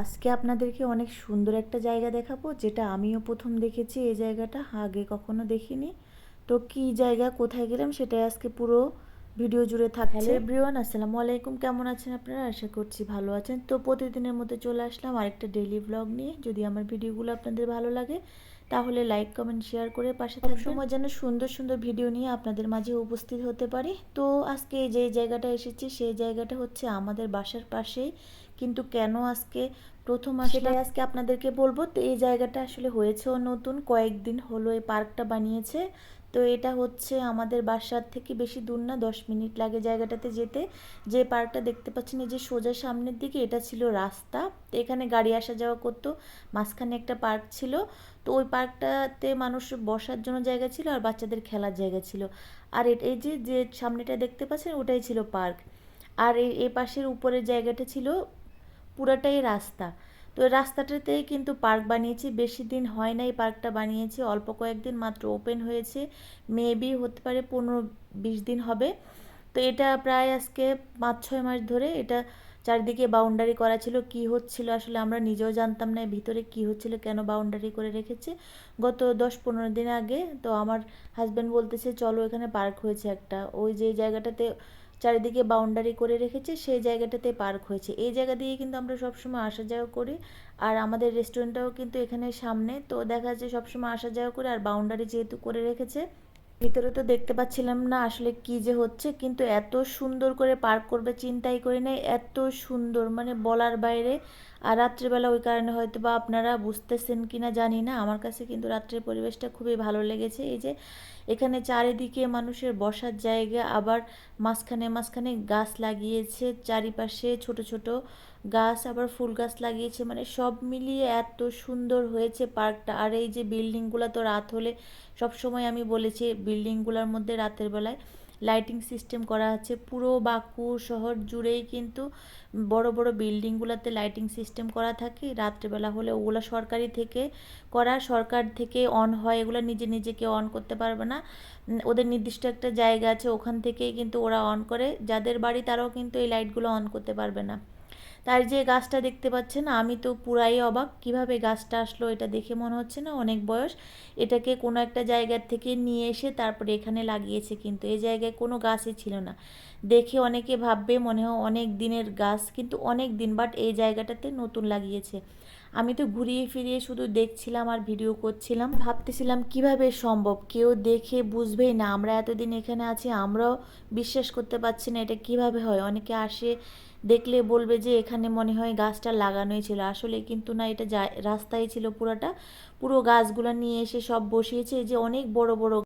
আজকে আপনাদেরকে অনেক সুন্দর একটা জায়গা দেখাবো যেটা আমিও প্রথম দেখেছি। এই জায়গাটা আগে কখনো দেখিনি। তো কি জায়গা কোথায় গেলাম সেটাই আজকে পুরো ভিডিও জুড়ে থাকছে। এভরিওয়ান আসসালামু আলাইকুম। কেমন আছেন আপনারা? আশা করছি ভালো আছেন। তো প্রতিদিনের মতো চলে আসলাম আরেকটা ডেইলি ব্লগ নিয়ে। যদি আমার ভিডিওগুলো আপনাদের ভালো লাগে তাহলে লাইক কমেন্ট শেয়ার করে পাশে থাকবেন। সময় যেন সুন্দর সুন্দর ভিডিও নিয়ে আপনাদের মাঝে উপস্থিত হতে পারি। তো আজকে যে জায়গাটা এসেছি সেই জায়গাটা হচ্ছে আমাদের বাসার পাশেই। কিন্তু কেন আজকে প্রথম আসলে আজকে আপনাদেরকে বলব তো এই জায়গাটা আসলে হয়েছেও নতুন কয়েকদিন হলো এই পার্কটা বানিয়েছে। তো এটা হচ্ছে আমাদের বাসার থেকে বেশি দূর না দশ মিনিট লাগে জায়গাটাতে যেতে। যে পার্কটা দেখতে পাচ্ছেন এই যে সোজা সামনের দিকে এটা ছিল রাস্তা। তো এখানে গাড়ি আসা যাওয়া করতো মাঝখানে একটা পার্ক ছিল। তো ওই পার্কটাতে মানুষ বসার জন্য জায়গা ছিল আর বাচ্চাদের খেলার জায়গা ছিল। আর এই যে যে সামনেটা দেখতে পাচ্ছেন ওটাই ছিল পার্ক। আর এই পাশের উপরের জায়গাটা ছিল পুরাটাই রাস্তা। তো রাস্তাটাতেই কিন্তু পার্ক বানিয়েছি, বেশি দিন হয় না এই পার্কটা বানিয়েছি, অল্প কয়েকদিন মাত্র ওপেন হয়েছে, মেবি হতে পারে পনেরো বিশ দিন হবে। তো এটা প্রায় আজকে পাঁচ ছয় মাস ধরে এটা চারদিকে বাউন্ডারি করা ছিল, কি হচ্ছিল আসলে আমরা নিজেও জানতাম না ভিতরে কি হচ্ছিল, কেন বাউন্ডারি করে রেখেছে। গত দশ পনেরো দিন আগে তো আমার হাজব্যান্ড বলতেছে, চলো এখানে পার্ক হয়েছে একটা। ওই যে জায়গাটাতে চারিদিকে বাউন্ডারি করে রেখেছে, সেই জায়গাটাতে পার্ক হয়েছে। এই জায়গা দিয়ে কিন্তু আমরা সবসময় আসা যাওয়া করি। আর আমাদের রেস্টুরেন্টটাও কিন্তু এখানে সামনে। তো দেখা যাচ্ছে সবসময় আসা যাওয়া করে আর বাউন্ডারি যেহেতু করে রেখেছে ভিতরে তো দেখতে পাচ্ছিলাম না আসলে কি যে হচ্ছে, কিন্তু এত সুন্দর করে পার্ক করবে, চিন্তাই করি নাই, এত সুন্দর মানে বলার বাইরে। আর রাত্রিবেলা ওই কারণে হয়তো বা আপনারা বুঝতেছেন কি না জানি না, আমার কাছে কিন্তু রাত্রের পরিবেশটা খুবই ভালো লেগেছে। এই যে এখানে চারিদিকে মানুষের বসার জায়গা, আবার মাঝখানে মাঝখানে গাছ লাগিয়েছে, চারিপাশে ছোট ছোট গাছ, আবার ফুল গাছ লাগিয়েছে মানে সব মিলিয়ে এত সুন্দর হয়েছে পার্কটা। আর এই যে বিল্ডিংগুলো তো রাত হলে সব সময় আমি বলেছি বিল্ডিংগুলোর মধ্যে রাতের বেলায় লাইটিং সিস্টেম করা আছে। পুরো বাঁকুড় শহর জুড়েই কিন্তু বড় বড় বিল্ডিংগুলোতে লাইটিং সিস্টেম করা থাকে। রাত্রেবেলা হলে ওগুলো সরকারি থেকে করা, সরকার থেকে অন হয়। এগুলো নিজে নিজে কেউ অন করতে পারবে না। ওদের নির্দিষ্ট একটা জায়গা আছে, ওখান থেকেই কিন্তু ওরা অন করে। যাদের বাড়ি তারাও কিন্তু এই লাইটগুলো অন করতে পারবে না। তার যে গাছটা দেখতে পাচ্ছেন, আমি তো পুরাই অবাক কীভাবে গাছটা আসলো, এটা দেখে মনে হচ্ছে না অনেক বয়স। এটাকে কোনো একটা জায়গার থেকে নিয়ে এসে তারপরে এখানে লাগিয়েছে, কিন্তু এই জায়গায় কোনো গাছই ছিল না। দেখে অনেকে ভাববে মনে হয় অনেক দিনের গাছ, কিন্তু অনেক দিন বাট এই জায়গাটাতে নতুন লাগিয়েছে। আমি তো ঘুরিয়ে ফিরিয়ে শুধু দেখছিলাম আর ভিডিও করছিলাম। ভাবতেছিলাম, কীভাবে সম্ভব? কেউ দেখে বুঝবেই না। আমরা এতদিন এখানে আছি, আমরাও বিশ্বাস করতে পারছি না এটা কীভাবে হয়। অনেকে আসে, দেখলে বলবে যে, এখানে মনে হয় গাছটা লাগানোই ছিল। আসলে কিন্তু না, এটা রাস্তায় ছিল পুরোটা। পুরো গাছগুলো নিয়ে এসে সব বসিয়েছে। যে অনেক বড় বড়